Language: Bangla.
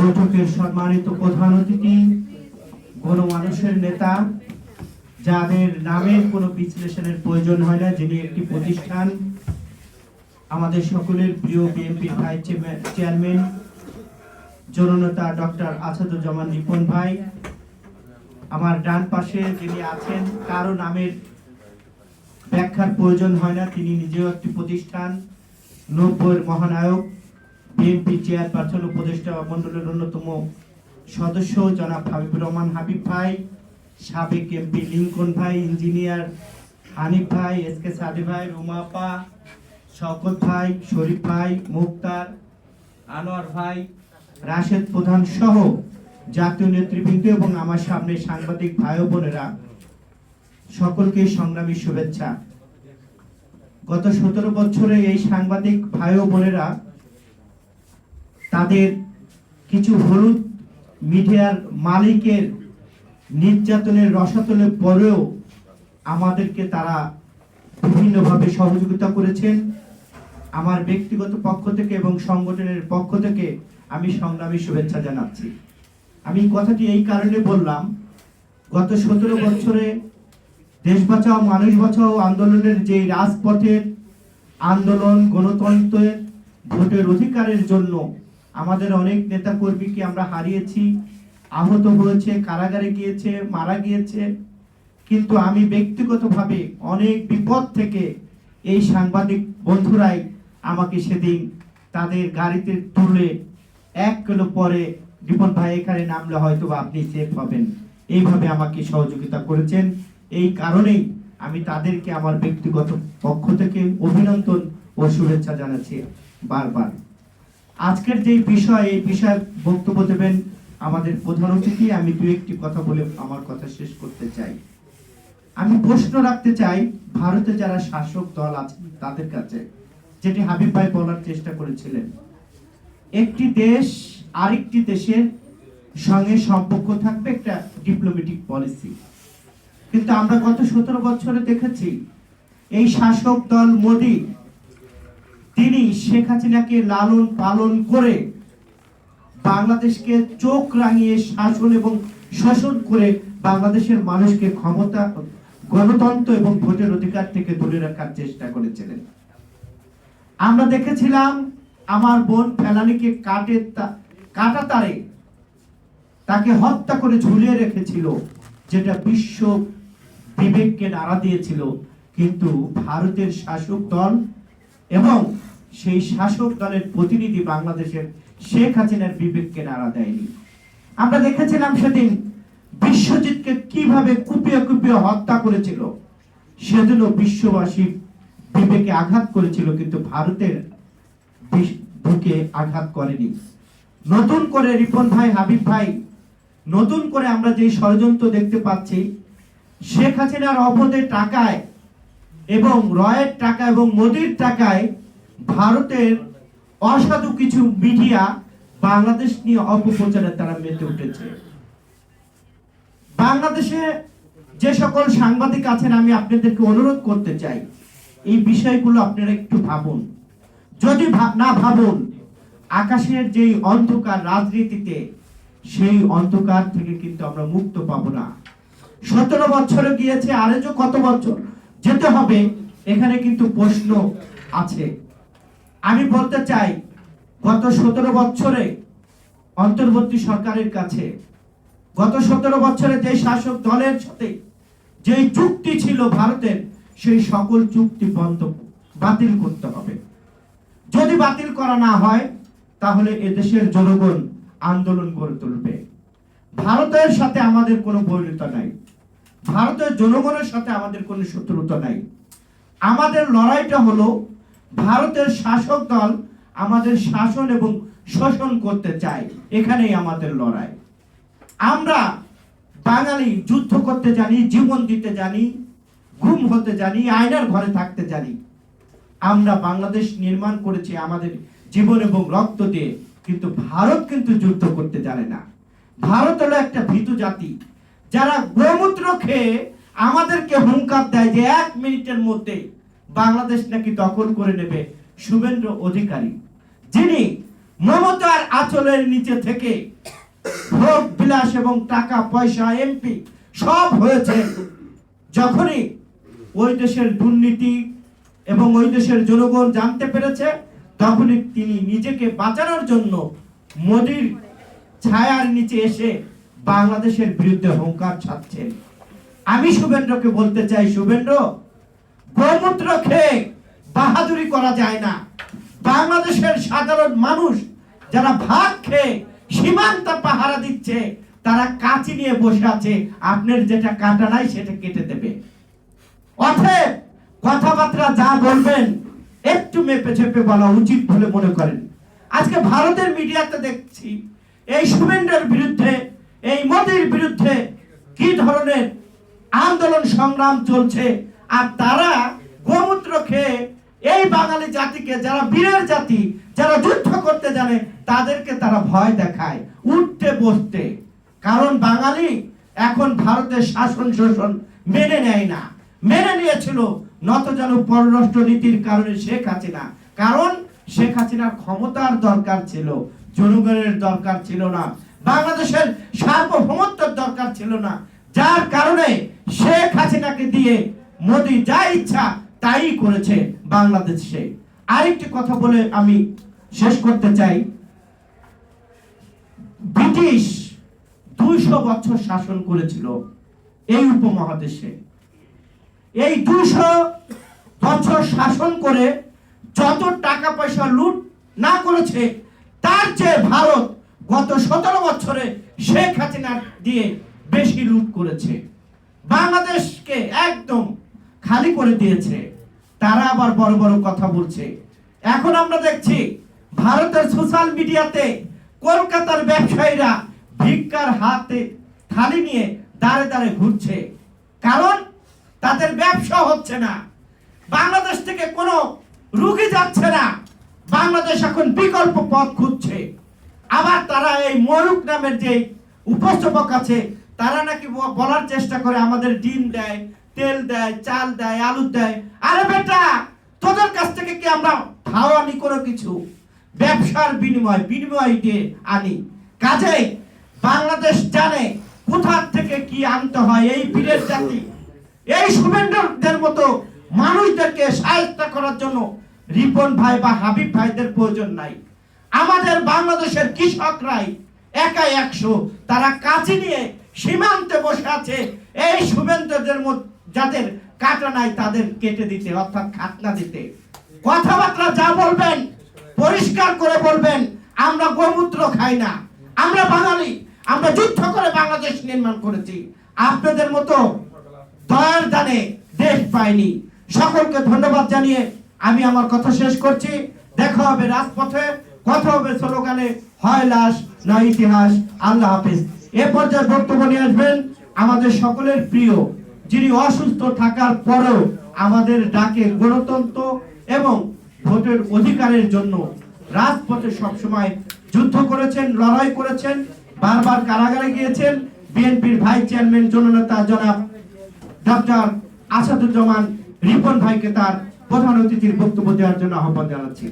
বৈঠকের সম্মানিত প্রধান অতিথি গণমানুষের নেতা, যাদের নামের কোনো বিশ্লেষণের প্রয়োজন হয় না, যিনি একটি প্রতিষ্ঠান, আমাদের সকলের প্রিয় বিএনপি ভাইস চেয়ারম্যান, জননেতা ডক্টর আসাদুজ্জামান রিপন ভাই, আমার ডান পাশে যিনি আছেন, কারও নামের ব্যাখ্যার প্রয়োজন হয় না, তিনি নিজেও একটি প্রতিষ্ঠান, নব্বইয়ের মহানায়ক। বিএনপি চেয়ারপারসন উপদেষ্টা মন্ডলের অন্যতম সদস্য জনাব হাবিবুর রহমান হাবিব ভাই, সাবেক এমপি লিঙ্কন ভাই, ইঞ্জিনিয়ার হানিফ ভাই এস কে সাদি ভাই রুমাপা শওকত ভাই, শরীফ ভাই, মুক্তার, আনোয়ার ভাই, রাশেদ প্রধান সহ জাতীয় নেতৃবৃন্দ এবং আমার সামনে সাংবাদিক ভাই বোনেরা, সকলকে সংগ্রামী শুভেচ্ছা। গত সতেরো বছরে এই সাংবাদিক ভাই বোনেরা তাদের কিছু হলুদ মিডিয়ার মালিকের নির্যাতনের রসাতলে পরেও আমাদেরকে তারা বিভিন্নভাবে সহযোগিতা করেছেন। আমার ব্যক্তিগত পক্ষ থেকে এবং সংগঠনের পক্ষ থেকে আমি সংগ্রামী শুভেচ্ছা জানাচ্ছি। আমি কথাটি এই কারণে বললাম, গত সতেরো বছরে দেশ বাঁচাও, মানুষ বাঁচাও আন্দোলনের যে রাজপথের আন্দোলন, গণতন্ত্রের ভোটের অধিকারের জন্য আমাদের অনেক নেতা কর্মীকে আমরা হারিয়েছি, আহত হয়েছে, কারাগারে গিয়েছে, মারা গিয়েছে। কিন্তু আমি ব্যক্তিগতভাবে অনেক বিপদ থেকে এই সাংবাদিক বন্ধুরাই আমাকে সেদিন তাদের গাড়িতে তুলে এক কিলো পরে রিপন ভাই এখানে নামলে হয়তো আপনি সেফ হবেন। এইভাবে আমাকে সহযোগিতা করেছেন। এই কারণেই আমি তাদেরকে আমার ব্যক্তিগত পক্ষ থেকে অভিনন্দন ও শুভেচ্ছা জানাচ্ছি বারবার। আজকের যে বিষয়, এই বিষয়ে বক্তব্য দেবেন আমাদের প্রধান অতিথি। আমি দু একটি কথা বলে আমার কথা শেষ করতে চাই। আমি প্রশ্ন রাখতে চাই, ভারতে যারা শাসক দল আছে তাদের কাছে, যেটি হাবিব ভাই বলার চেষ্টা করেছিলেন। একটি দেশ আরেকটি দেশের সঙ্গে সম্পর্ক থাকবে একটা ডিপ্লোমেটিক পলিসি কিন্তু আমরা গত সতেরো বছরে দেখেছি, এই শাসক দল মোদী তিনি শেখ হাসিনাকে লালন পালন করে বাংলাদেশকে চোখ রাঙিয়ে শাসন এবং শাসন করে বাংলাদেশের মানুষকে ক্ষমতা, গণতন্ত্র এবং ভোটের অধিকার থেকে দূরে রাখার চেষ্টা করেছিলেন। আমরা দেখেছিলাম আমার বোন ফেলানিকে কাটে কাটা তারে তাকে হত্যা করে ঝুলিয়ে রেখেছিল, যেটা বিশ্ব বিবেককে নাড়া দিয়েছিল। কিন্তু ভারতের শাসক দল এবং সেই শাসক দলের প্রতিনিধি বাংলাদেশের শেখ হাসিনার বিবেককে নাড়া দেয়নি। আমরা দেখেছিলাম সেদিন বিশ্বজিৎকে কীভাবে কুপিয়ে কুপিয়ে হত্যা করেছিল। সেদিনও বিশ্ববাসী বিবেকে আঘাত করেছিল, কিন্তু ভারতের বুকে আঘাত করেনি। নতুন করে রিপন ভাই, হাবিব ভাই, নতুন করে আমরা যে ষড়যন্ত্র দেখতে পাচ্ছি, শেখ হাসিনার অবধে টাকায় এবং রয়ের টাকা এবং মোদির টাকায় ভারতের অসাধু কিছু মিডিয়া বাংলাদেশ নিয়ে অপপ্রচারে তারা মেতে উঠেছে। বাংলাদেশে যে সকল সাংবাদিক আছেন, আমি আপনাদেরকে অনুরোধ করতে চাই, এই বিষয়গুলো আপনারা একটু ভাবুন। যদি না ভাবুন, আকাশের যেই অন্ধকার রাজনীতিতে, সেই অন্ধকার থেকে কিন্তু আমরা মুক্ত পাবো না। সতেরো বছরে গিয়েছে আরও যে কত বছর যেতে হবে, এখানে কিন্তু প্রশ্ন আছে। আমি বলতে চাই, গত সতেরো বছরে অন্তর্বর্তী সরকারের কাছে, গত সতেরো বছরে যে শাসক দলের সাথে যে চুক্তি ছিল ভারতের, সেই সকল চুক্তি বন্ধ, বাতিল করতে হবে। যদি বাতিল করা না হয়, তাহলে এদেশের জনগণ আন্দোলন গড়ে তুলবে। ভারতের সাথে আমাদের কোনো বৈরিতা নাই। ভারতের জনগণের সাথে আমাদের কোনো শত্রুতা নাই। আমাদের লড়াইটা হলো ভারতের শাসক দল আমাদের শাসন এবং শোষণ করতে চায়, এখানেই আমাদের লড়াই। আমরা বাঙালি যুদ্ধ করতে জানি, জীবন দিতে জানি, ঘুম হতে জানি, আয়নার ঘরে থাকতে জানি। আমরা বাংলাদেশ নির্মাণ করেছি আমাদের জীবন এবং রক্ত দিয়ে, কিন্তু ভারত কিন্তু যুদ্ধ করতে জানে না। ভারত হলো একটা ভীতু জাতি, যারা গোমূত্র খেয়ে আমাদেরকে হুঙ্কার দেয় যে এক মিনিটের মধ্যে বাংলাদেশ নাকি দখল করে নেবে শুভেন্দ্র অধিকারী, যিনি মমতার আচলের নিচে থেকে ভোগ বিলাস এবং টাকা, পয়সা এমপি সব হয়েছে। যখনই ওই দেশের দুর্নীতি এবং ওই দেশের জনগণ জানতে পেরেছে, তখনই তিনি নিজেকে বাঁচানোর জন্য মোদির ছায়ার নিচে এসে বাংলাদেশের বিরুদ্ধে হুঙ্কার ছাড়ছেন। আমি শুভেন্দ্রকে বলতে চাই শুভেন্দ্র গোমূত্র খেয়ে বাহাদুরি করা যায় না। বাংলাদেশের সাধারণ মানুষ যারা ভাত খেয়ে সীমান্ত পাহারা দিচ্ছে, তারা কাঁচি নিয়ে বসে আছে, আপনার যেটা কাটা নাই সেটা কেটে দেবে। অতএব কথাবার্তা যা বলবেন, একটু মেপে চেপে বলা উচিত বলে মনে করেন। আজকে ভারতের মিডিয়াতে দেখছি, এই শুভেন্দ্রের বিরুদ্ধে, এই মোদির বিরুদ্ধে কি ধরনের আন্দোলন সংগ্রাম চলছে আর তারা গোমূত্র খেয়ে এই বাঙালি জাতিকে যারা বীরের জাতি, যারা যুদ্ধ করতে জানে, তাদেরকে তারা ভয় দেখায়, উঠতে বসতে। কারণ বাঙালি এখন ভারতের শাসন শোষণ মেনে নেয় না। মেনে নিয়েছিল নতজানু পররাষ্ট্র নীতির কারণে শেখ হাসিনা। কারণ শেখ হাসিনার ক্ষমতার দরকার ছিল, জনগণের দরকার ছিল না। বাংলাদেশের সার্বভৌমত্বের দরকার ছিল না। যার কারণে শেখ হাসিনাকে দিয়ে মোদি যা ইচ্ছা তাই করেছে বাংলাদেশে। আরেকটি কথা বলে আমি শেষ করতে চাই। ব্রিটিশ দুইশো বছর শাসন করেছিল এই উপমহাদেশে। এই দুশো বছর শাসন করে যত টাকা পয়সা লুট না করেছে, তার চেয়ে ভারত গত সতেরো বছরে শেখ হাসিনা দিয়ে বেশি লুট করেছে। বাংলাদেশকে একদম খালি করে দিয়েছে, তারা আবার বড় বড় কথা বলছে। এখন আমরা দেখছি, ভারতের সোশ্যাল মিডিয়াতে কলকাতার ব্যবসায়ীরা ভিক্ষার হাতে থালি নিয়ে দাঁড়ে দাঁড়ে ঘুরছে। কারণ তাদের ব্যবসা হচ্ছে না। বাংলাদেশ থেকে কোনো রুগী যাচ্ছে না। বাংলাদেশ এখন বিকল্প পথ খুঁজছে। আবার তারা এই ময়ূক নামের যে উপস্থাপক আছে, তারা নাকি বলার চেষ্টা করে আমাদের ডিম দেয় তেল দেয়, চাল দেয়, আলু দেয়। আরে বেটা, তোদের কাছ থেকে কি আমরা ভাও আনি কোনো কিছু? ব্যবসার বিনিময় বিনিময় দিয়ে আনি। কাজেই বাংলাদেশ জানে কোথার থেকে কি আনতে হয় এই বীরের জাতি। এই শুভেন্দ্রদের মতো মানুষদেরকে সাহায্য করার জন্য রিপন ভাই বা হাবিব ভাইদের প্রয়োজন নাই। আমাদের বাংলাদেশের কৃষকরাই একা একশো। তারা কাছে নিয়ে সীমান্তে বসে আছে। এই শুভেন্দ্রদের মধ্যে যাদের কাটা নাই তাদের কেটে দিতে, অর্থাৎ খাতনা দিতে। কথাবার্তা যা বলবেন, পরিষ্কার করে বলবেন, আমরা গোমূত্র খাই না। আমরা বাঙালি, আমরা যুদ্ধ করে বাংলাদেশ নির্মাণ করেছি। আপনাদের মতো দয়ার দানে দেশ পাইনি। সকলকে ধন্যবাদ জানিয়ে আমি আমার কথা শেষ করছি। দেখা হবে রাজপথে, কথা হবে স্লোগানে, হয় লাশ, নয় ইতিহাস। আল্লাহ হাফিজ। এ পর্যায়ে বক্তব্য নিয়ে আসবেন আমাদের সকলের প্রিয় যিনি অসুস্থ থাকার পরেও আমাদের ডাকে গণতন্ত্র এবং ভোটের অধিকারের জন্য রাজপথে সবসময় যুদ্ধ করেছেন, লড়াই করেছেন, বারবার কারাগারে গিয়েছেন। বিএনপির ভাইস চেয়ারম্যান জননেতা জনাব ডক্টর আসাদুজ্জামান রিপন ভাইকে তার প্রধান অতিথির বক্তব্য দেওয়ার জন্য আহ্বান জানাচ্ছি।